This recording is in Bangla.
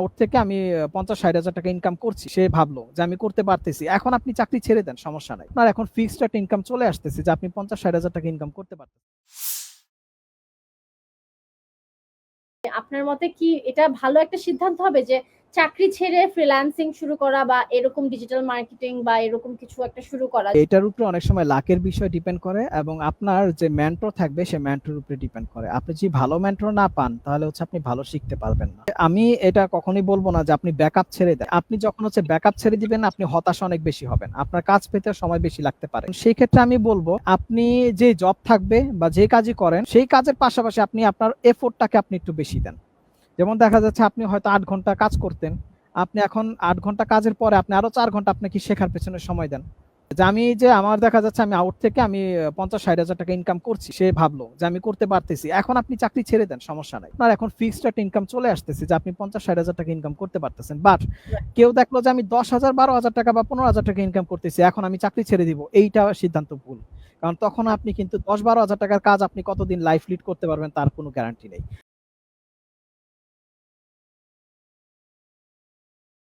আউট থেকে আমি পঞ্চাশ, ষাট হাজার টাকা ইনকাম করছি। সে ভাবলো যে আমি করতে পারতেছি। এখন আপনি চাকরি ছেড়ে দেন, সমস্যা নাই। আপনার এখন ফিক্সড একটা ইনকাম চলে আসতেছে যে আপনি পঞ্চাশ, ষাট হাজার টাকা ইনকাম করতে পারতেছেন। আপনার মতে কি এটা ভালো একটা সিদ্ধান্ত হবে যে চাকরি ছেড়ে ফ্রিল্যান্সিং শুরু করা বা এরকম ডিজিটাল মার্কেটিং বা এরকম কিছু একটা শুরু করা। এটার উপরে অনেক সময় লাকের বিষয় ডিপেন্ড করে এবং আপনার যে মেন্টর থাকবে সে মেন্টর উপরে ডিপেন্ড করে। আপনি যদি ভালো মেন্টর না পান, তাহলে হচ্ছে আপনি ভালো শিখতে পারবেন না। আমি এটা কখনোই বলব না যে আপনি ব্যাকআপ ছেড়ে দেন। আপনি যখন হচ্ছে ব্যাকআপ ছেড়ে দিবেন, আপনি হতাশা অনেক বেশি হবেন। আপনার কাজ পেতে সময় বেশি লাগতে পারে। সেই ক্ষেত্রে আমি বলব, আপনি যে জব থাকবে বা যে কাজই করেন, সেই কাজের পাশাপাশি আপনি আপনার এফোর্টটাকে আপনি একটু বেশি দেন। যেমন দেখা যাচ্ছে আপনি হয়তো আট ঘণ্টা কাজ করতেন, আপনি এখন আট ঘণ্টা কাজের পরে আপনি আরও চার ঘণ্টা আপনাকে শেখার পেছনে সময় দেন। যে আমি যে আমার দেখা যাচ্ছে আমি আউট থেকে আমি পঞ্চাশ ষাট হাজার টাকা ইনকাম করছি, সে ভাবলো যে আমি করতে পারতেছি, এখন আপনি চাকরি ছেড়ে দেন, সমস্যা নাই। আপনার এখন ফিক্সড একটা ইনকাম চলে আসতেছে যে আপনি পঞ্চাশ ষাট হাজার টাকা ইনকাম করতে পারতেছেন বাট কেউ দেখল যে আমি দশ হাজার, বারো হাজার টাকা বা পনেরো হাজার টাকা ইনকাম করতেছি, এখন আমি চাকরি ছেড়ে দিব, এইটা সিদ্ধান্ত ভুল। কারণ তখন আপনি কিন্তু দশ, বারো হাজার টাকার কাজ আপনি কতদিন লাইফ লিড করতে পারবেন তার কোনো গ্যারান্টি নেই।